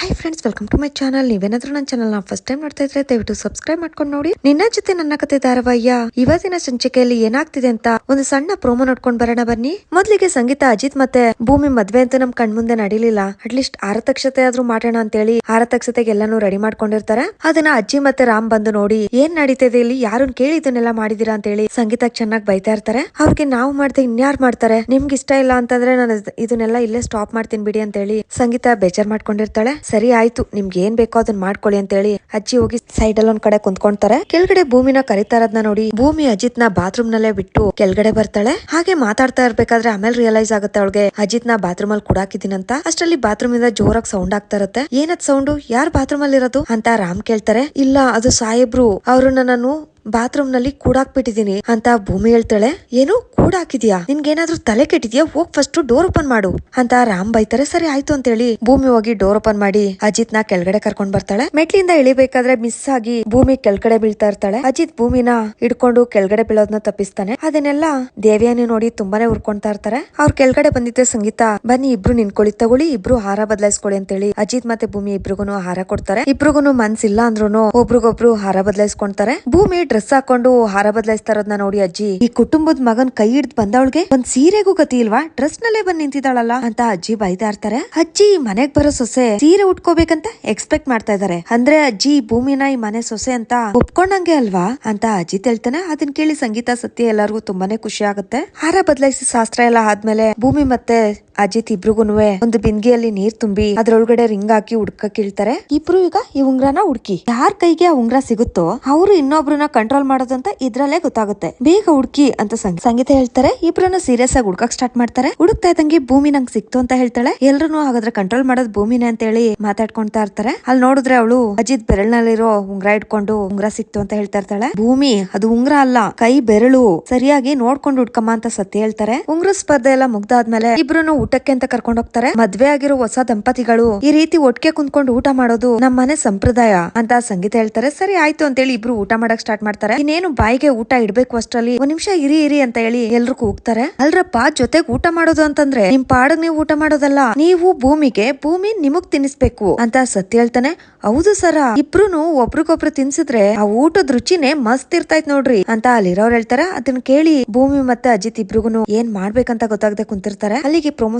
Hi friends welcome to my channel ನೀವೇನಾದ್ರೂ ನನ್ನ channel first time ನೋಡ್ತಾ ಇದ್ರೆ ದಯವಿಟ್ಟು ಸಬ್ಸ್ಕ್ರೈಬ್ ಮಾಡ್ಕೊಂಡು ನೋಡಿ. ನಿನ್ನ ಜೊತೆ ನನ್ನ ಕತೆ ಧಾರಾವಾಹ್ಯ ಇವತ್ತಿನ ಸಂಚಿಕೆಯಲ್ಲಿ ಏನಾಗ್ತಿದೆ ಅಂತ ಒಂದು ಸಣ್ಣ ಪ್ರೋಮೋ ನೋಡ್ಕೊಂಡ್ ಬರೋಣ ಬನ್ನಿ. ಮೊದ್ಲಿಗೆ ಸಂಗೀತ ಅಜಿತ್ ಮತ್ತೆ ಭೂಮಿ ಮದ್ವೆ ಅಂತ ನಮ್ ಕಣ್ಮುಂದೆ ನಡೀಲಿಲ್ಲ. ಅಟ್ಲೀಸ್ಟ್ ಆರತಕ್ಷತೆ ಆದ್ರೂ ಮಾಡೋಣ ಅಂತೇಳಿ ಆರತಕ್ಷತೆಗೆ ಎಲ್ಲಾನು ರೆಡಿ ಮಾಡ್ಕೊಂಡಿರ್ತಾರೆ. ಅದನ್ನ ಅಜ್ಜಿ ಮತ್ತೆ ರಾಮ್ ಬಂದು ನೋಡಿ ಏನ್ ನಡೀತಿದೆ ಇಲ್ಲಿ, ಯಾರನ್ನ ಕೇಳಿ ಇದನ್ನೆಲ್ಲ ಮಾಡಿದೀರಾ ಅಂತ ಹೇಳಿ ಸಂಗೀತ ಚೆನ್ನಾಗಿ ಬೈತಾ ಇರ್ತಾರೆ. ಅವ್ರಿಗೆ ನಾವು ಮಾಡ್ದೆ ಇನ್ಯಾರು ಮಾಡ್ತಾರೆ? ನಿಮ್ಗೆ ಇಷ್ಟ ಇಲ್ಲ ಅಂತಂದ್ರೆ ನಾನು ಇದನ್ನೆಲ್ಲ ಇಲ್ಲೇ ಸ್ಟಾಪ್ ಮಾಡ್ತೀನಿ ಬಿಡಿ ಅಂತ ಹೇಳಿ ಸಂಗೀತ ಬೇಜಾರ್ ಮಾಡ್ಕೊಂಡಿರ್ತಾಳೆ. ಸರಿ ಆಯ್ತು, ನಿಮ್ಗೆ ಏನ್ ಬೇಕೋ ಅದನ್ನ ಮಾಡ್ಕೊಳ್ಳಿ ಅಂತ ಹೇಳಿ ಅಜ್ಜಿ ಹೋಗಿ ಸೈಡ್ ಅಲ್ಲಿ ಒಂದ್ ಕಡೆ ಕುಂತ್ಕೊಂತಾರೆ. ಕೆಳಗಡೆ ಭೂಮಿನ ಕರಿತಾ ನೋಡಿ, ಭೂಮಿ ಅಜಿತ್ನ ಬಾತ್ರೂಮ್ ನಲ್ಲೇ ಬಿಟ್ಟು ಕೆಳಗಡೆ ಬರ್ತಾಳೆ. ಹಾಗೆ ಮಾತಾಡ್ತಾ ಇರ್ಬೇಕಾದ್ರೆ ಆಮೇಲೆ ರಿಯಲೈಸ್ ಆಗುತ್ತೆ ಅವಳಿಗೆ ಅಜಿತ್ನ ಬಾತ್ರೂಮ್ ಅಲ್ಲಿ ಕುಡಾಕಿದೀನಂತ ಅಷ್ಟರಲ್ಲಿ ಬಾತ್ರೂಮ್ ಇಂದ ಜೋರಾಗಿ ಸೌಂಡ್ ಆಗ್ತಾ ಇರುತ್ತೆ. ಏನದ್ ಸೌಂಡ್ ಯಾರ್ ಬಾತ್ರೂಮ್ ಅಲ್ಲಿ ಇರೋದು? ಅಂತ ರಾಮ್ ಕೇಳ್ತಾರೆ. ಇಲ್ಲ, ಅದು ಸಾಹೇಬ್ರು ಅವ್ರನ್ನ ನಾನು ಬಾತ್ರೂಮ್ನಲ್ಲಿ ಕೂಡಾಕ್ಬಿಟ್ಟಿದೀನಿ ಅಂತ ಭೂಮಿ ಹೇಳ್ತಾಳೆ. ಏನು? ಕೂಡಾಕಿದ್ಯಾ ನಿನ್ಗೇನಾದ್ರೂ ತಲೆ ಕೆಟ್ಟಿದ್ಯಾ? ಹೋಗ್ ಫಸ್ಟ್ ಡೋರ್ ಓಪನ್ ಮಾಡು. ಅಂತ ರಾಮ್ ಬೈತಾರೆ, ಸರಿ, ಆಯ್ತು ಅಂತ ಹೇಳಿ ಭೂಮಿ ಹೋಗಿ ಡೋರ್ ಓಪನ್ ಮಾಡಿ ಅಜಿತ್ನ ಕೆಳಗಡೆ ಕರ್ಕೊಂಡ್ ಬರ್ತಾಳೆ. ಮೆಟ್ಲಿಂದ ಇಳಿಬೇಕಾದ್ರೆ ಮಿಸ್ ಆಗಿ ಭೂಮಿ ಕೆಳಗಡೆ ಬೀಳ್ತಾ ಇರ್ತಾಳೆ. ಅಜಿತ್ ಭೂಮಿನ ಹಿಡ್ಕೊಂಡು ಕೆಳಗಡೆ ಬೀಳೋದ್ನ ತಪ್ಪಿಸ್ತಾನೆ. ಅದನ್ನೆಲ್ಲ ದೇವಿಯಾನಿ ನೋಡಿ ತುಂಬಾನೇ ಉರ್ಕೊಂತಾ ಇರ್ತಾರೆ. ಅವ್ರ ಕೆಳಗಡೆ ಬಂದಿದ್ದೆ ಸಂಗೀತ, ಬನ್ನಿ, ಇಬ್ರು ನಿನ್ಕೊಳ್ಳಿ ತಗೊಳ್ಳಿ, ಇಬ್ರು ಹಾರ ಬದಲಾಯಿಸ್ಕೊಳ್ಳಿ ಅಂತ ಹೇಳಿ ಅಜಿತ್ ಮತ್ತೆ ಭೂಮಿ ಇಬ್ರಿಗೂ ಹಾರ ಕೊಡ್ತಾರೆ. ಇಬ್ರಿಗೂ ಮನ್ಸಿಲ್ಲ ಅಂದ್ರೂ ಒಬ್ರಿಗೊಬ್ರು ಹಾರ ಬದಲಾಯಿಸ್ಕೊಂತಾರೆ ಭೂಮಿ ಡ್ರೆಸ್ ಹಾಕೊಂಡು ಹಾರ ಬದಲಾಯಿಸ್ತಾ ಇರೋದ್ನ ನೋಡಿ ಅಜ್ಜಿ, ಈ ಕುಟುಂಬದ ಮಗನ್ ಕೈ ಹಿಡ್ದು ಬಂದವಳಿಗೆ ಒಂದ್ ಸೀರೆಗೂ ಗತಿ ಇಲ್ವಾ? ಡ್ರೆಸ್ ನಲ್ಲೇ ಬಂದ್ ನಿಂತಿದ್ದಾಳಲ್ಲ ಅಂತ ಅಜ್ಜಿ ಬೈತಾ ಇರ್ತಾರೆ. ಅಜ್ಜಿ ಮನೆಗ್ ಬರೋ ಸೊಸೆ ಸೀರೆ ಉಟ್ಕೋಬೇಕಂತ ಎಕ್ಸ್ಪೆಕ್ಟ್ ಮಾಡ್ತಾ ಇದಾರೆ. ಅಂದ್ರೆ ಅಜ್ಜಿ ಭೂಮಿನ ಈ ಮನೆ ಸೊಸೆ ಅಂತ ಒಪ್ಕೊಂಡಂಗೆ ಅಲ್ವಾ? ಅಂತ ಅಜ್ಜಿ ತಿಳ್ತಾನೆ. ಅದನ್ ಕೇಳಿ ಸಂಗೀತ ಸತ್ಯ ಎಲ್ಲರಿಗೂ ತುಂಬಾನೇ ಖುಷಿ ಆಗುತ್ತೆ. ಹಾರ ಬದಲಾಯಿಸಿ ಶಾಸ್ತ್ರ ಎಲ್ಲ ಆದ್ಮೇಲೆ ಭೂಮಿ ಮತ್ತೆ ಅಜಿತ್ ಇಬ್ರಿಗೂನು ಒಂದು ಬಿಂದಿಗೆಯಲ್ಲಿ ನೀರ್ ತುಂಬಿ ಅದ್ರೊಳಗಡೆ ರಿಂಗ್ ಹಾಕಿ ಹುಡ್ಕಕ್ ಇಳ್ತಾರೆ ಇಬ್ರು ಈಗ ಈ ಉಂಗ್ರನ ಹುಡ್ಕಿ. ಯಾರ ಕೈಗೆ ಆ ಉಂಗ್ರ ಸಿಗುತ್ತೋ ಅವರು ಇನ್ನೊಬ್ರನ್ನ ಕಂಟ್ರೋಲ್ ಮಾಡೋದಂತ ಇದ್ರಲ್ಲೇ ಗೊತ್ತಾಗುತ್ತೆ. ಬೇಗ ಹುಡ್ಕಿ ಅಂತ ಸಂಗ್- ಸಂಗೀತ ಹೇಳ್ತಾರೆ. ಇಬ್ರನ್ನ ಸೀರಿಯಸ್ ಆಗಿ ಹುಡ್ಕಕ್ ಸ್ಟಾರ್ಟ್ ಮಾಡ್ತಾರೆ. ಹುಡುಕ್ತಾ ಇದ್ದಂಗೆ ಭೂಮಿ ನಂಗ್ ಸಿಕ್ತು ಅಂತ ಹೇಳ್ತಾಳೆ. ಎಲ್ರು ಹಾಗಾದ್ರೆ ಕಂಟ್ರೋಲ್ ಮಾಡೋದ್ ಭೂಮಿನೇ ಅಂತ ಹೇಳಿ ಮಾತಾಡ್ಕೊಂತಾ ಇರ್ತಾರೆ. ಅಲ್ಲಿ ನೋಡಿದ್ರೆ ಅವಳು ಅಜಿತ್ ಬೆರಳ್ನಲ್ಲಿರೋ ಉಂಗ್ರ ಇಟ್ಕೊಂಡು ಉಂಗ್ರ ಸಿಕ್ತು ಅಂತ ಹೇಳ್ತಾ ಇರ್ತಾಳೆ. ಭೂಮಿ, ಅದು ಉಂಗ್ರ ಅಲ್ಲ, ಕೈ ಬೆರಳು. ಸರಿಯಾಗಿ ನೋಡ್ಕೊಂಡು ಹುಡ್ಕಮ್ಮ ಅಂತ ಸತ್ಯ ಹೇಳ್ತಾರೆ. ಉಂಗ್ರ ಸ್ಪರ್ಧೆ ಎಲ್ಲ ಮುಗ್ದಾದ್ಮೇಲೆ ಇಬ್ರು ಊಟಕ್ಕೆ ಅಂತ ಕರ್ಕೊಂಡು ಹೋಗ್ತಾರೆ. ಮದ್ವೆ ಆಗಿರೋ ಹೊಸ ದಂಪತಿಗಳು ಈ ರೀತಿ ಒಟ್ಟಿಗೆ ಕುಂತ್ಕೊಂಡು ಊಟ ಮಾಡೋದು ನಮ್ಮ ಮನೆ ಸಂಪ್ರದಾಯ ಅಂತ ಸಂಗೀತ ಹೇಳ್ತಾರೆ. ಸರಿ, ಆಯ್ತು ಅಂತ ಹೇಳಿ ಇಬ್ರು ಊಟ ಮಾಡಕ್ ಸ್ಟಾರ್ಟ್ ಮಾಡ್ತಾರೆ. ಇನ್ನೇನು ಬಾಯಿಗೆ ಊಟ ಇಡ್ಬೇಕು ಅಷ್ಟರಲ್ಲಿ ಒಂದ್ ನಿಮಿಷ ಇರಿ ಇರಿ ಅಂತ ಹೇಳಿ ಎಲ್ರು ಕೂಗ್ತಾರೆ. ಅಲ್ರಪ್ಪ, ಜೊತೆಗೆ ಊಟ ಮಾಡೋದು ಅಂತಂದ್ರೆ ನಿಮ್ ಪಾಡಗ್ ನೀವು ಊಟ ಮಾಡೋದಲ್ಲ, ನೀವು ಭೂಮಿಗೆ ಭೂಮಿ ನಿಮಗ್ ತಿನ್ನಿಸ್ಬೇಕು ಅಂತ ಸತ್ಯ ಹೇಳ್ತಾನೆ. ಹೌದು ಸರ, ಇಬ್ರುನು ಒಬ್ರಿಗೊಬ್ರು ತಿನ್ಸಿದ್ರೆ ಆ ಊಟದ ರುಚಿನೇ ಮಸ್ತ್ ಇರ್ತೈತ್ ನೋಡ್ರಿ ಅಂತ ಅಲ್ಲಿರೋರು ಹೇಳ್ತಾರೆ. ಅದನ್ನ ಕೇಳಿ ಭೂಮಿ ಮತ್ತೆ ಅಜಿತ್ ಇಬ್ರಿಗೂ ಏನ್ ಮಾಡ್ಬೇಕಂತ ಗೊತ್ತಾಗದೆ ಕುಂತಿರ್ತಾರೆ. ಅಲ್ಲಿಗೆ ಪ್ರೋಮೋ